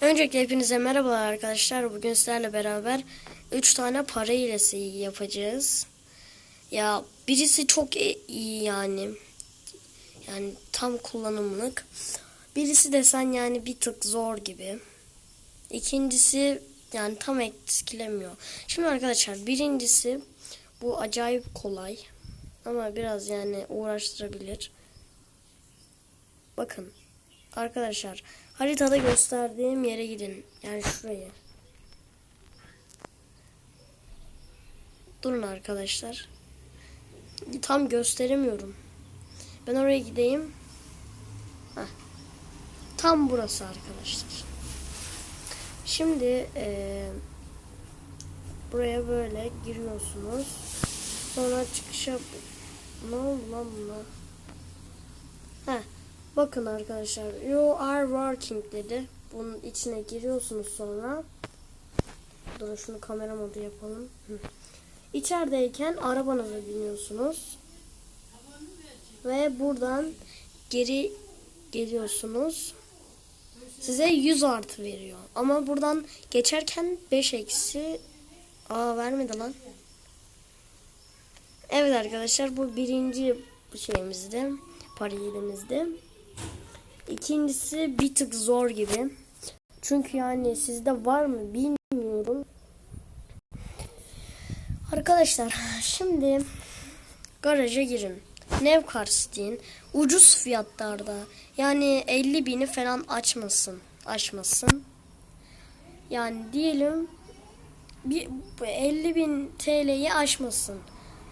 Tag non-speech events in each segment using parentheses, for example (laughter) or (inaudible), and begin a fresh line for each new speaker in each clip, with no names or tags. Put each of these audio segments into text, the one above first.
Öncelikle hepinize merhabalar arkadaşlar. Bugün sizlerle beraber 3 tane para hilesi yapacağız. Ya birisi çok e- iyi yani. Yani tam kullanımlık. Birisi desen yani bir tık zor gibi. İkincisi yani tam etkilemiyor. Şimdi arkadaşlar birincisi bu acayip kolay. Ama biraz yani uğraştırabilir. Bakın arkadaşlar haritada gösterdiğim yere gidin. Yani şuraya. Durun arkadaşlar. Tam gösteremiyorum. Ben oraya gideyim. Heh. Tam burası arkadaşlar. Şimdi eee, buraya böyle giriyorsunuz. Sonra çıkışa ne oldu lan buna? Heh. Bakın arkadaşlar. You are working dedi. Bunun içine giriyorsunuz sonra. Dur şunu kamera modu yapalım. Hı. İçerideyken arabanıza biniyorsunuz. Ve buradan geri geliyorsunuz. Size 100 artı veriyor. Ama buradan geçerken 5 eksi. Aa vermedi lan. Evet arkadaşlar bu birinci şeyimizdi. Para hilemizdi. İkincisi bir tık zor gibi. Çünkü yani sizde var mı bilmiyorum. Arkadaşlar şimdi garaja girin. Nevkars deyin. Ucuz fiyatlarda. Yani 50 bini falan açmasın. Açmasın. Yani diyelim bir 50 bin TL'yi aşmasın.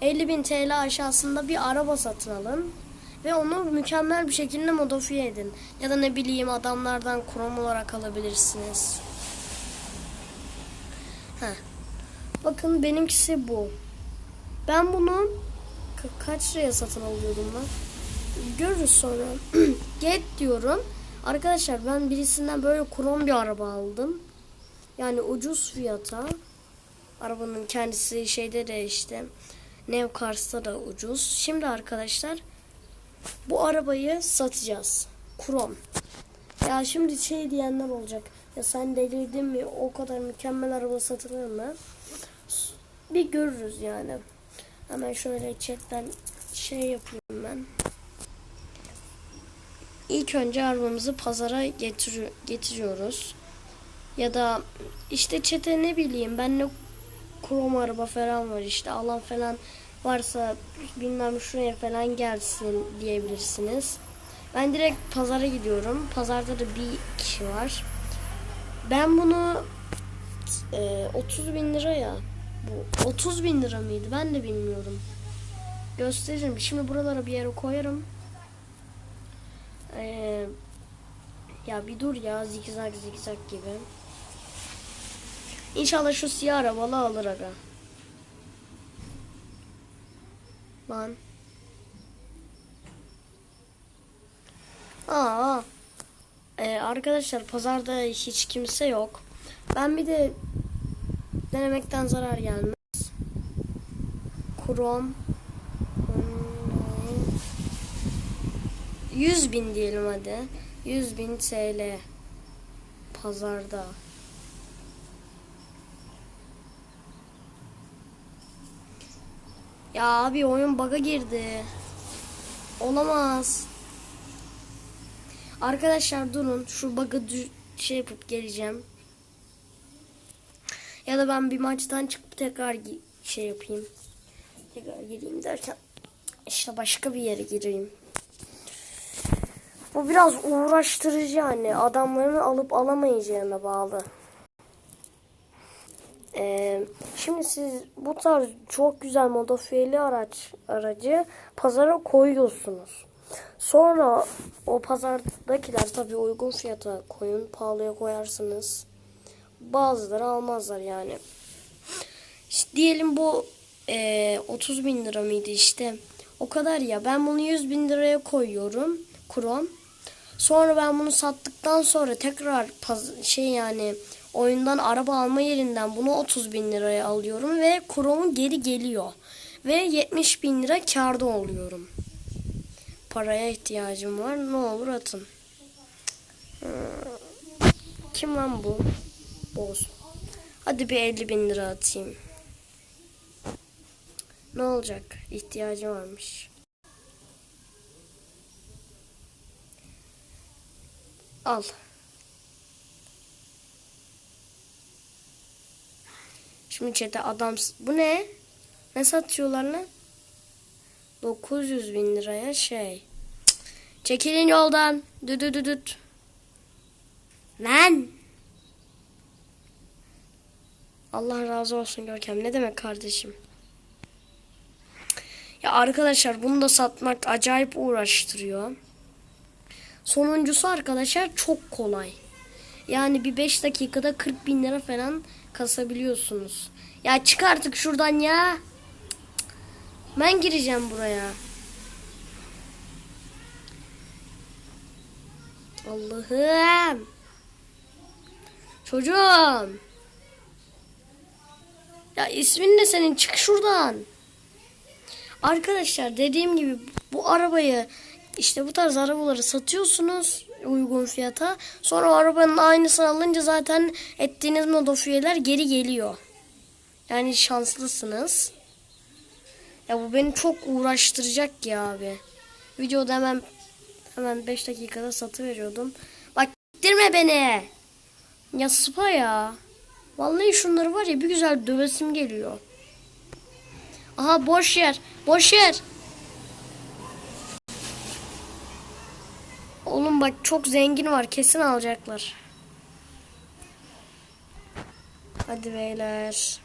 50 bin TL aşağısında bir araba satın alın. Ve onu mükemmel bir şekilde modifiye edin. Ya da ne bileyim adamlardan krom olarak alabilirsiniz. Heh. Bakın benimkisi bu. Ben bunu ka- kaç liraya satın alıyordum ben? Görürüz sonra. (clears throat) Get diyorum. Arkadaşlar ben birisinden böyle krom bir araba aldım. Yani ucuz fiyata. Arabanın kendisi şeyde de işte Nevkars'ta da ucuz. Şimdi arkadaşlar bu arabayı satacağız. Krom. Ya şimdi şey diyenler olacak. Ya sen delirdin mi? O kadar mükemmel araba satılır mı? Bir görürüz yani. Hemen şöyle chatten şey yapayım ben. İlk önce arabamızı pazara getir getiriyoruz. Ya da işte çete ne bileyim ben ne krom araba falan var işte alan falan varsa bilmem şuraya falan gelsin diyebilirsiniz. Ben direkt pazara gidiyorum. Pazarda da bir kişi var. Ben bunu e, 30 bin lira ya. Bu 30 bin lira mıydı? Ben de bilmiyorum. Gösteririm. Şimdi buralara bir yere koyarım. Ee, ya bir dur ya zikzak zikzak gibi. İnşallah şu siyah arabalı alır aga. Lan. Aa. Ee, arkadaşlar pazarda hiç kimse yok. Ben bir de denemekten zarar gelmez. Krom. Hmm. 100 bin diyelim hadi. 100 bin TL. Pazarda. Ya abi oyun bug'a girdi. Olamaz. Arkadaşlar durun. Şu bug'ı şey yapıp geleceğim. Ya da ben bir maçtan çıkıp tekrar şey yapayım. Tekrar gireyim derken işte başka bir yere gireyim. Bu biraz uğraştırıcı yani. Adamların alıp alamayacağına bağlı. Ee, şimdi siz bu tarz çok güzel modifiyeli araç aracı pazara koyuyorsunuz. Sonra o pazardakiler tabii uygun fiyata koyun, pahalıya koyarsınız. Bazıları almazlar yani. İşte diyelim bu e, 30 bin lira mıydı işte. O kadar ya. Ben bunu 100 bin liraya koyuyorum. Krom. Sonra ben bunu sattıktan sonra tekrar şey yani oyundan araba alma yerinden bunu 30 bin liraya alıyorum ve kromu geri geliyor. Ve 70 bin lira karda oluyorum. Paraya ihtiyacım var. Ne olur atın. Kim lan bu? Boz. Hadi bir 50 bin lira atayım. Ne olacak? İhtiyacı varmış. Al. Şimdi çete adam... Bu ne? Ne satıyorlar lan? 900 bin liraya şey. Çekilin yoldan. Düdüdüdüt. Lan. Allah razı olsun Görkem. Ne demek kardeşim? Ya arkadaşlar bunu da satmak acayip uğraştırıyor. Sonuncusu arkadaşlar çok kolay. Yani bir 5 dakikada 40 bin lira falan kasabiliyorsunuz. Ya çık artık şuradan ya. Ben gireceğim buraya. Allah'ım. Çocuğum. Ya ismin ne senin? Çık şuradan. Arkadaşlar dediğim gibi bu arabayı işte bu tarz arabaları satıyorsunuz uygun fiyata. Sonra o arabanın aynısını alınca zaten ettiğiniz modifiyeler geri geliyor. Yani şanslısınız. Ya bu beni çok uğraştıracak ya abi. Videoda hemen hemen 5 dakikada satı veriyordum. Bak gittirme beni. Ya sıpa ya. Vallahi şunları var ya bir güzel dövesim geliyor. Aha boş yer. Boş yer. Oğlum bak çok zengin var. Kesin alacaklar. Hadi beyler.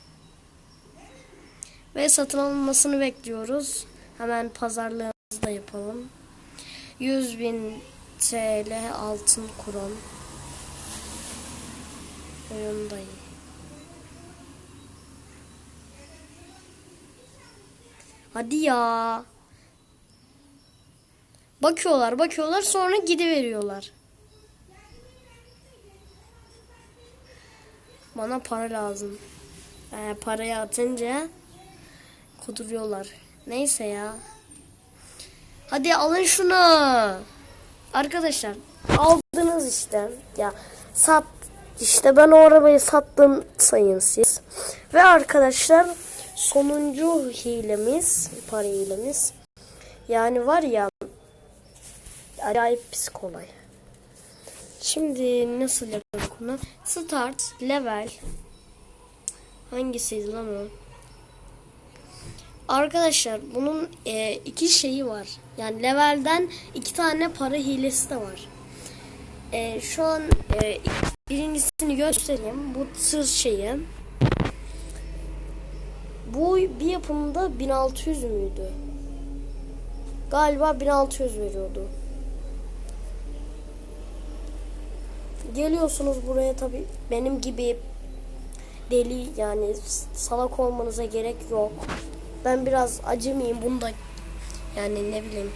Ve satın alınmasını bekliyoruz. Hemen pazarlığımızı da yapalım. 100 bin TL altın kuron. Oyundayım. Hadi ya. Bakıyorlar, bakıyorlar sonra gidiveriyorlar. Bana para lazım. Ee, parayı atınca kuduruyorlar. Neyse ya. Hadi alın şunu. Arkadaşlar aldınız işte. Ya sat işte ben o arabayı sattım sayın siz. Ve arkadaşlar sonuncu hilemiz, para hilemiz. Yani var ya acayip pis kolay. Şimdi nasıl yapalım bunu? Start, level. Hangisiydi lan o? Arkadaşlar bunun e, iki şeyi var. Yani levelden iki tane para hilesi de var. E, şu an e, birincisini göstereyim. Bu tır şeyi. Bu bir yapımda 1600 müydü? Galiba 1600 veriyordu. Geliyorsunuz buraya tabi benim gibi deli yani salak olmanıza gerek yok. Ben biraz acemiyim bunda yani ne bileyim.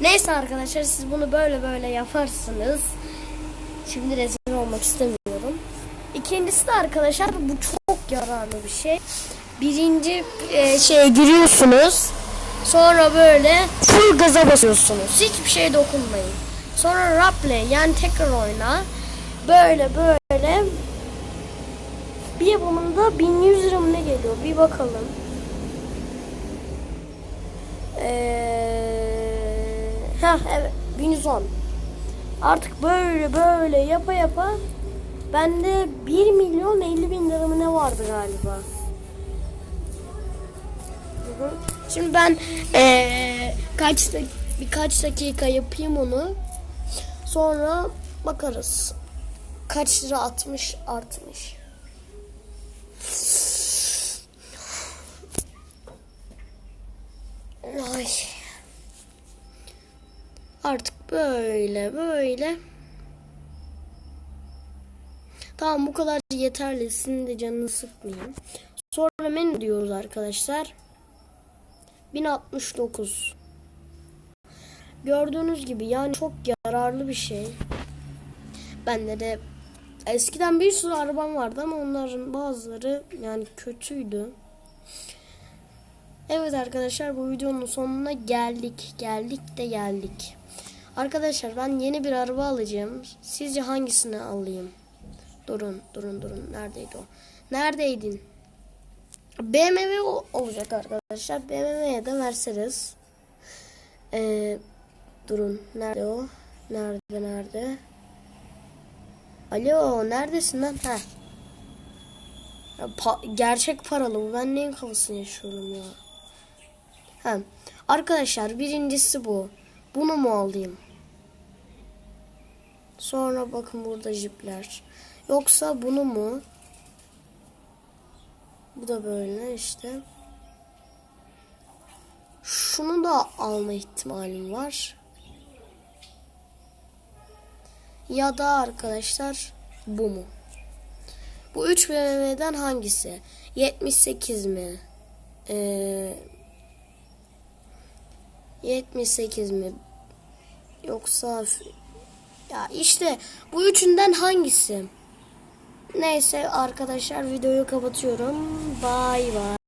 Neyse arkadaşlar siz bunu böyle böyle yaparsınız. Şimdi rezil olmak istemiyorum. İkincisi de arkadaşlar bu çok yararlı bir şey. Birinci e, şeye giriyorsunuz. Sonra böyle full gaza basıyorsunuz. Hiçbir şeye dokunmayın. Sonra replay yani tekrar oyna. Böyle böyle bir yapımında 1100 lira ne geliyor? Bir bakalım. Ee, heh, evet 1110. Artık böyle böyle yapa yapa bende 1 milyon 50 bin lira ne vardı galiba. Şimdi ben ee, kaç birkaç dakika yapayım onu. Sonra bakarız. Kaç lira atmış artmış. Ay. Artık böyle böyle. Tamam bu kadar yeterli. Sizin de canını sıkmayayım. Sonra menü diyoruz arkadaşlar. 1069. Gördüğünüz gibi yani çok yararlı bir şey. Bende de eskiden bir sürü arabam vardı ama onların bazıları yani kötüydü. Evet arkadaşlar bu videonun sonuna geldik. Geldik de geldik. Arkadaşlar ben yeni bir araba alacağım. Sizce hangisini alayım? Durun, durun, durun. Neredeydi o? Neredeydin? BMW olacak arkadaşlar. BMW ya da Mercedes. Ee, durun. Nerede o? Nerede, nerede? Alo, neredesin lan? Ya pa- gerçek paralı bu. Ben neyin kafasını yaşıyorum ya? Ha. Arkadaşlar birincisi bu. Bunu mu alayım? Sonra bakın burada jipler. Yoksa bunu mu? Bu da böyle işte. Şunu da alma ihtimalim var. Ya da arkadaşlar bu mu? Bu 3 BMW'den hangisi? 78 mi? Ee, 78 mi? Yoksa ya işte bu üçünden hangisi? Neyse arkadaşlar videoyu kapatıyorum. Bay bay.